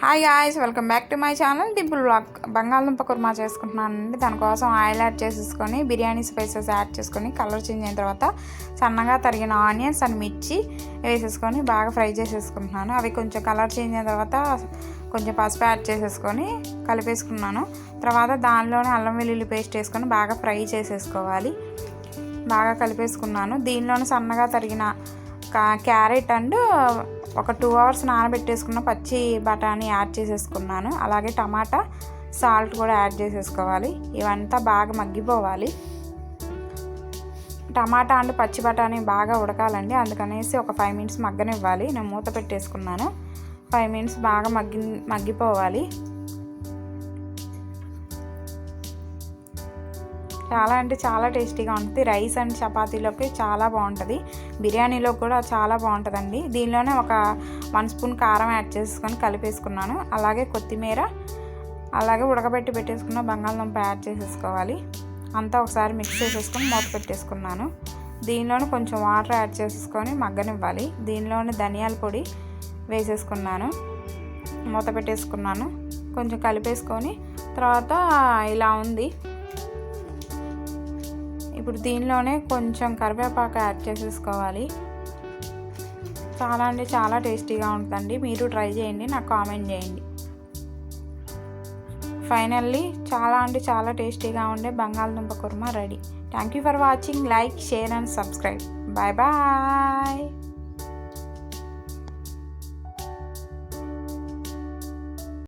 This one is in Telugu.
Hi guys welcome back to my channel Dimple blog బంగాళదుంప కుర్మా చేసుకుంటున్నానండి. దానికోసం ఆయిల్ యాడ్ చేసేసుకొని బిర్యానీ స్పైసెస్ యాడ్ చేసుకొని కలర్ చేంజ్ అయిన తర్వాత సన్నగా తరిగిన ఆనియన్స్ అండ్ మిర్చి వేసేసుకొని బాగా ఫ్రై చేసేసుకుంటున్నాను. అవి కొంచెం కలర్ చేంజ్ అయిన తర్వాత కొంచెం పసుపు యాడ్ చేసేసుకొని కలిపేసుకున్నాను. తర్వాత దానిలోనే అల్లం వెల్లుల్లి పేస్ట్ వేసుకొని బాగా ఫ్రై చేసేసుకోవాలి. బాగా కలిపేసుకున్నాను. దీనిలోనే సన్నగా తరిగిన క్యారెట్ అండ్ ఒక టూ అవర్స్ నానబెట్టేసుకున్న పచ్చి బఠానీ యాడ్ చేసేసుకున్నాను. అలాగే టమాటా సాల్ట్ కూడా యాడ్ చేసేసుకోవాలి. ఇవంతా బాగా మగ్గిపోవాలి. టమాటా అండ్ పచ్చి బఠానీ బాగా ఉడకాలండి. అందుకనేసి ఒక ఫైవ్ మినిట్స్ మగ్గనివ్వాలి. నేను మూత పెట్టేసుకున్నాను. ఫైవ్ మినిట్స్ బాగా మగ్గి మగ్గిపోవాలి. చాలా అంటే చాలా టేస్టీగా ఉంటుంది. రైస్ అండ్ చపాతీలోకి చాలా బాగుంటుంది. బిర్యానీలో కూడా చాలా బాగుంటుందండి. దీనిలోనే ఒక వన్ స్పూన్ కారం యాడ్ చేసుకొని కలిపేసుకున్నాను. అలాగే కొత్తిమీర అలాగే ఉడకబెట్టి పెట్టేసుకున్న బంగాళదుంప యాడ్ చేసేసుకోవాలి. అంతా ఒకసారి మిక్స్ చేసేసుకొని మూత పెట్టేసుకున్నాను. దీనిలోనే కొంచెం వాటర్ యాడ్ చేసేసుకొని మగ్గనివ్వాలి. దీనిలోనే ధనియాల పొడి వేసేసుకున్నాను. మూత పెట్టేసుకున్నాను. కొంచెం కలిపేసుకొని తర్వాత ఇలా ఉంది. ఇప్పుడు దీనిలోనే కొంచెం కరివేపాకు యాడ్ చేసేసుకోవాలి. చాలా అంటే చాలా టేస్టీగా ఉంటుందండి. మీరు ట్రై చేయండి నాకు కామెంట్ చేయండి. ఫైనల్లీ చాలా అంటే చాలా టేస్టీగా ఉండే బంగాళదుంప korma ready. Thank you for watching like share and subscribe bye bye